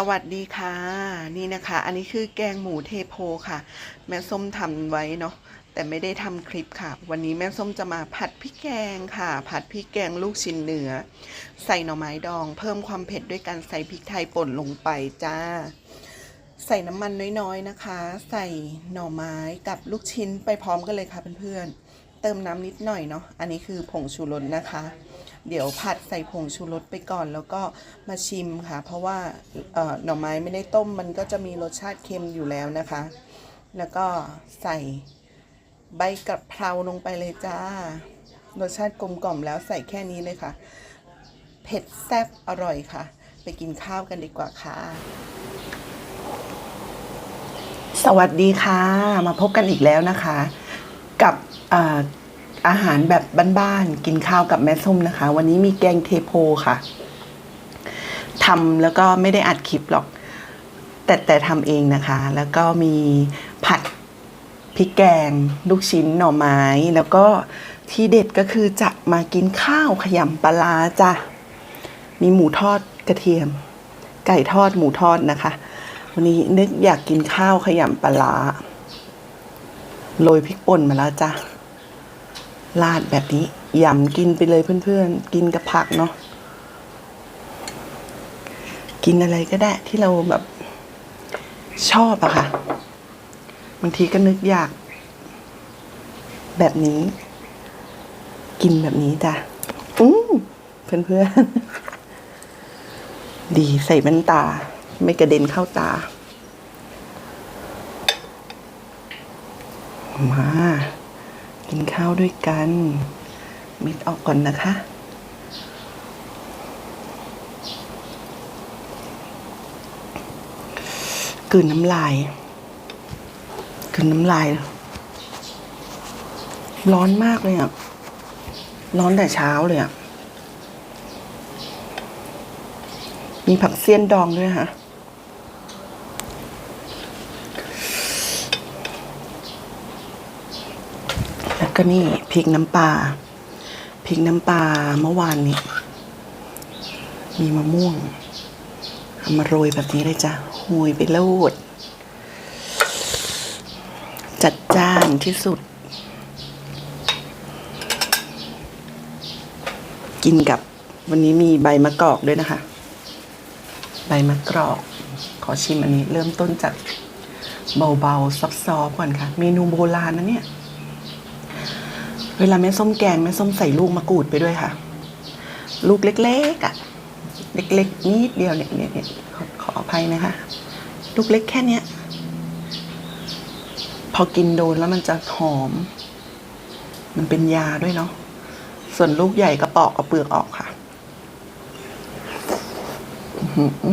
สวัสดีค่ะ นี่นะคะ อันนี้คือแกงหมูเทโพค่ะ แม่ส้มทำไว้เนาะแต่ไม่ได้ทำคลิปค่ะ วันนี้แม่ส้มจะมาผัดพริกแกงค่ะ ผัดพริกแกงลูกชิ้นเนื้อ ใส่หน่อไม้ดอง เพิ่มความเผ็ดด้วยการใส่พริกไทยป่นลงไปจ้า ใส่น้ำมันน้อยๆนะคะ ใส่หน่อไม้กับลูกชิ้นไปพร้อมกันเลยค่ะเพื่อนๆ ติมน้ำนิดหน่อยเนาะ อันนี้คือผงชูรสนะคะ เดี๋ยวผัดใส่ผงชูรสไปก่อนแล้วก็มาชิมค่ะ เพราะว่าเอ่อหน่อไม้ไม่ได้ต้มมันก็จะมีรสชาติเค็มอยู่แล้วนะคะ แล้วก็ใส่ใบกะเพราลงไปเลยจ้า รสชาติกลมกล่อมแล้วใส่แค่นี้เลยค่ะ เผ็ดแซ่บอร่อยค่ะ ไปกินข้าวกันดีกว่าค่ะสวัสดีค่ะ มาพบกันอีกแล้วนะคะ กับอาอาหารแบบบ้านๆกินข้าวกับแม่ส้มนะคะ วันนี้มีแกงเทโพค่ะทำแล้วก็ไม่ได้อัดคลิปหรอก แต่แต่ทำเองนะคะ แล้วก็มีผัดพริกแกง ลูกชิ้นหน่อไม้ แล้วก็ที่เด็ดก็คือจะมากินข้าวขยำปลาร้าจ้ะมีหมูทอดกระเทียม ไก่ทอดหมูทอดนะคะ วันนี้นึกอยากกินข้าวขยำปลาร้า โรยพริกป่นมาแล้วจ้ะราดแบบนี้ยำกินไปเลยเพื่อนๆ กินกับผักเนาะกินอะไรก็ได้ที่เราแบบชอบอะค่ะ บางทีก็นึกอยาก แบบนี้ กินแบบนี้จ้ะอืมเพื่อนๆ ดีใส่แว่นตา ไม่กระเด็นเข้าตา มา กินข้าวด้วยกัน มิดออกก่อนนะคะกลืนน้ำลายกลืนน้ำลาย ร้อนมากเลยอะ ร้อนแต่เช้าเลยอะ มีผักเสี้ยนดองด้วยค่ะ แล้ว ก็นี่พริกน้ำปลาพริกน้ำปลาเมื่อวานนี้ มีมะม่วงเอามาโรยแบบนี้เลยจ้ะหุยไปโลด จัดจ้านที่สุด กินกับวันนี้มีใบมะกอกด้วยนะคะ ใบมะกรอก ขอชิมอันนี้เริ่มต้นจากเบาๆซับซอฟๆก่อนค่ะ เมนูโบราณนะเนี่ย เวลาแม่ส้มแกงแม่ส้มใส่ลูกมะกรูดไปด้วยค่ะ ลูกเล็กๆอะ เล็กๆนิดเดียวเนี่ยเนี่ยเนี่ยขอขออภัยนะคะ ลูกเล็กแค่เนี้ย พอกินโดนแล้วมันจะหอม มันเป็นยาด้วยเนาะส่วนลูกใหญ่ก็ปอกเอาเปลือกออกค่ะ อื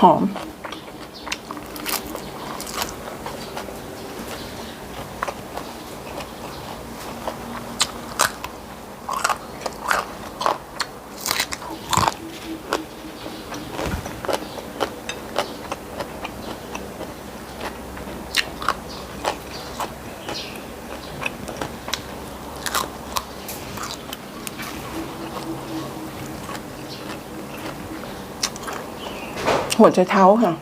อหื หัวใจเท้าค่ะ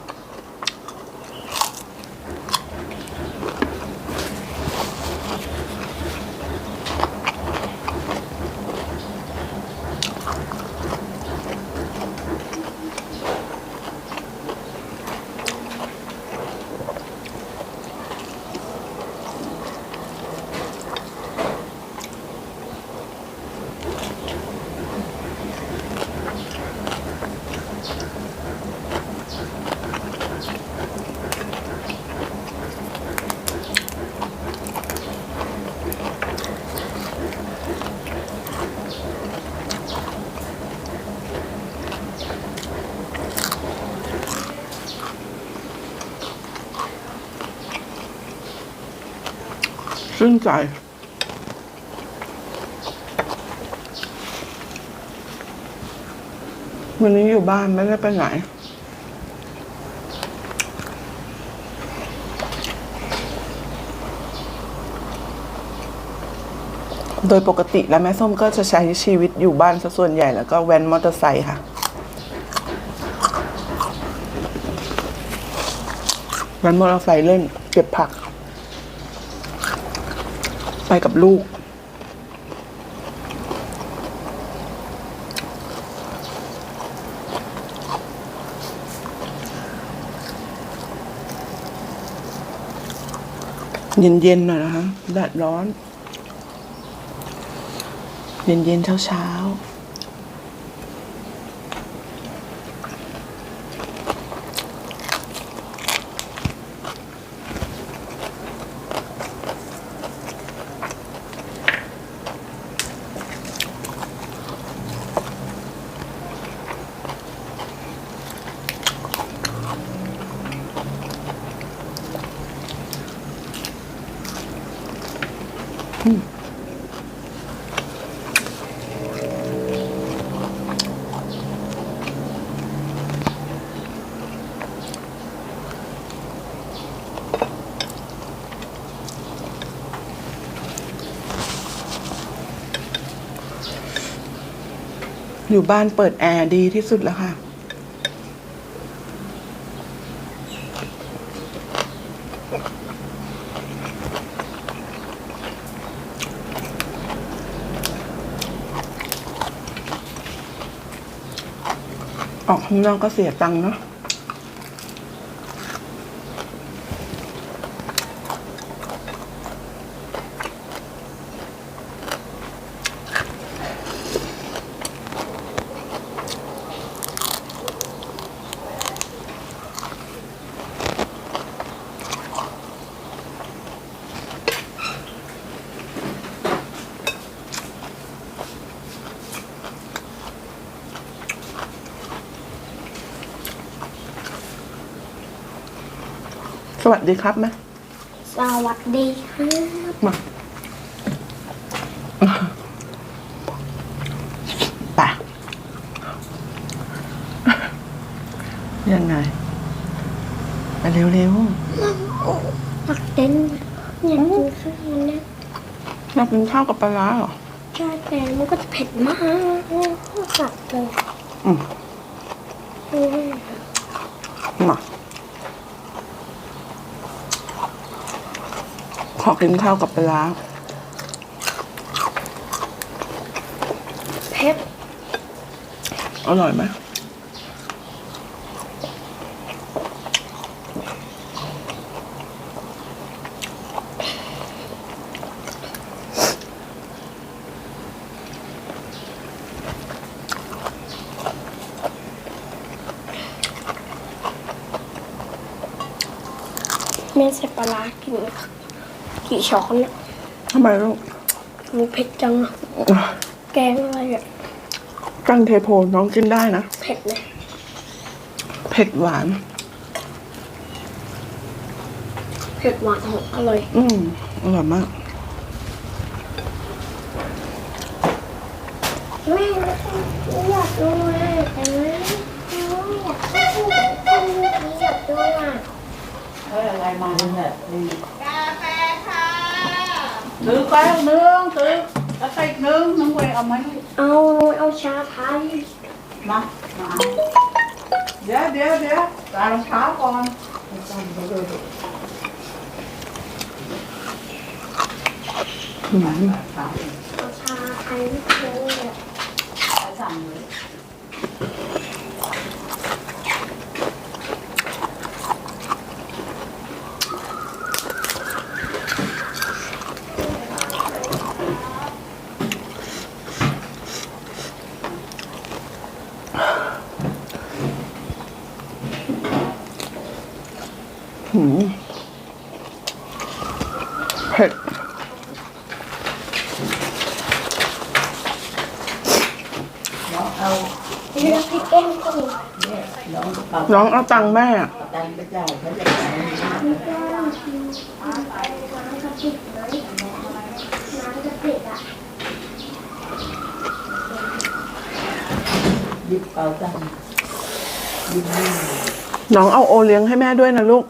ชื่นใจ วันนี้อยู่บ้านไม่ได้ไปไหน โดยปกติแล้วแม่ส้มก็จะใช้ชีวิตอยู่บ้านซะส่วนใหญ่แล้วก็แว้นมอเตอร์ไซค์ค่ะแว้นมอเตอร์ไซค์เล่น เก็บผัก ไปกับลูก เย็นๆหน่อยนะคะแดดร้อน เย็นๆเช้าๆ อยู่บ้านเปิดแอร์ดีที่สุดแล้วค่ะ อ ออกข้างนอกก็เสียตังค์เนาะ สวัสดีครับแม่สวัสดีครับมาไป่ะยังไงไปเร็วปักเต้นอยากกินข้าวนะๆเรากินข้าวกับปลาร้าเหรอชาแต่มันก็จะเผ็ดมากสับเลยอืมอืมมา ขอกินข้าวกับปลาร้าเผ็ดอร่อยไหมแม่ใส่ปลาร้ากิน กี่ช้อนเนี่ยทำไมลูกมันเผ็ดจังอะแกงอะไรอะกังเทโพน้องกินได้นะ เผ็ดเลยเผ็ดหวาน เผ็ดหวานหอมอร่อย อืมอร่อยมาก แม่อยากดูอะแต่แม่อยากดูอยากดูอะ เฮ้ยอะไรมาเนี่ยนี่กาแฟค่ะ ซื้อแก้วหนึงซื้อกระติกหนึงน้องเวยเอาไหมเอาเอาชาไทยมามาเดี๋ยวเดี๋ยวเดี๋ยวใส่รองเท้าก่อนอืมเอาชาไทยนิดเดียวเลยอะสั่งเลย เผ็ดน้องเอานี่แก้เนี่งเอน้องเอาตังแม่น้องเอาโอเลี้ยงให้แม่ด้วยนะลูก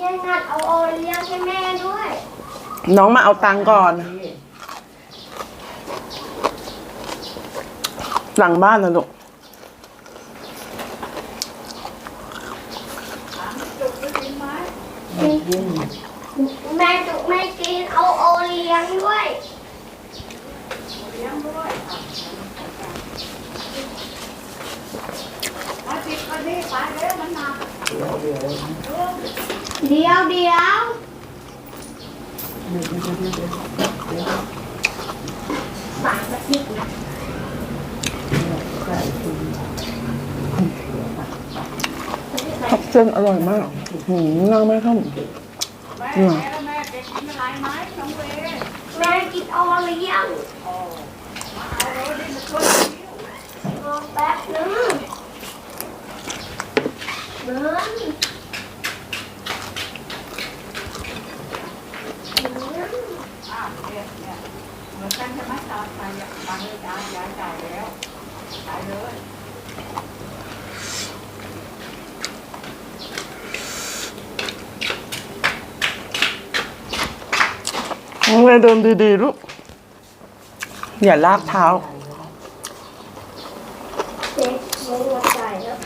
ลี้ยงงัดเอาโอเลี้ยงให้แม่ด้วยน้องมาเอาตังค์ก่อน หลังบ้านนะลูกไม่กินแม่จุกไม่กินเอาโอเลี้ยงด้วยมาติดกันนี่ไปแล้วมันหนัก เดี๋ยวเดี๋ยวเดี๋ยวเดี๋ยวฝากมาติดนะผักเส้นอร่อยมากหืมน่าแม่ส้มแม่อืมแล้วแม่จะกินอะไรไหมน้องเวย์แม่กินโอเลี้ยงมาเอาเลยนี่มาช่วยหิวรอแป๊บนึงเดินเดิน อ้าวเนี่ยเนี่ยเหมือนกันใช่ไหมตามไปอยากฟังเลยจ้าย้ายจ่ายแล้วจ่ายเลยน้องเดินดีๆลูกอย่าลากเท้า เด็กลงหัวใจแล้ว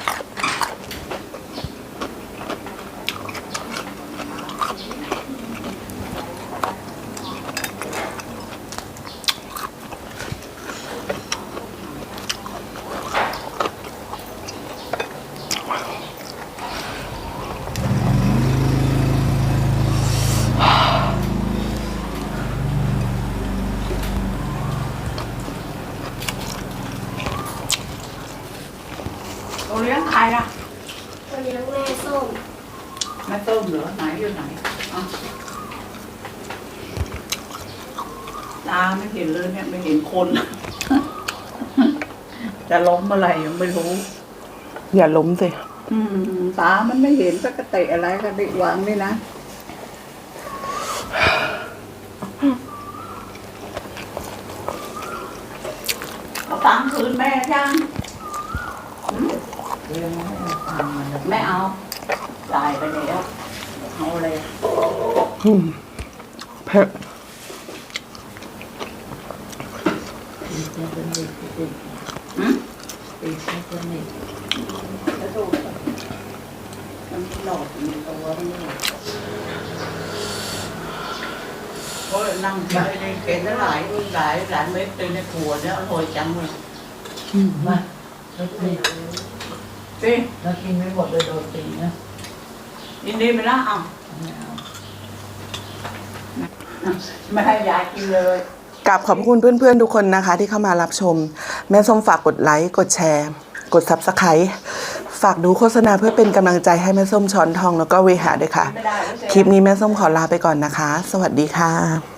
เราเลี้ยงใครอะ โอเลี้ยงแม่ส้ม แม่ต้มเหรอไหนอยู่ไหนอะ ตาไม่เห็นเลยเนี่ยไม่เห็นคน จะล้มอะไรยังไม่รู้ อย่าล้มสิอืมตามันไม่เห็นสักกระเตะอะไรก็ดิวางนี่นะเอาตังค์คืนแม่ยังหืมไม่เอาจ่ายไปแล้วเอาเลย อืมเผ็ด หืม จะดูมันหลอดมันตัวนี่โอ้ยนั่งไปเลยเก็บได้หลายหลายหลายเม็ดเลยในครัวเนี่ยอร่อยจังเลยมาแล้วตีสิแล้วกินไม่หมดเลยโดนตีนะยินดีไหมล่ะเอ้าไม่ะไม่ให้ยายกินเลยกราบขอบคุณเพื่อนๆทุกคนนะคะที่เข้ามารับชม แม่ส้มฝากกดไลค์ กดแชร์ กด Subscribe ฝากดูโฆษณาเพื่อเป็นกำลังใจให้แม่ส้มช้อนทองแล้วก็เวหาด้วยค่ะไม่ได้แล้วเสร็จคลิปนี้แม่ส้มขอลาไปก่อนนะคะ สวัสดีค่ะ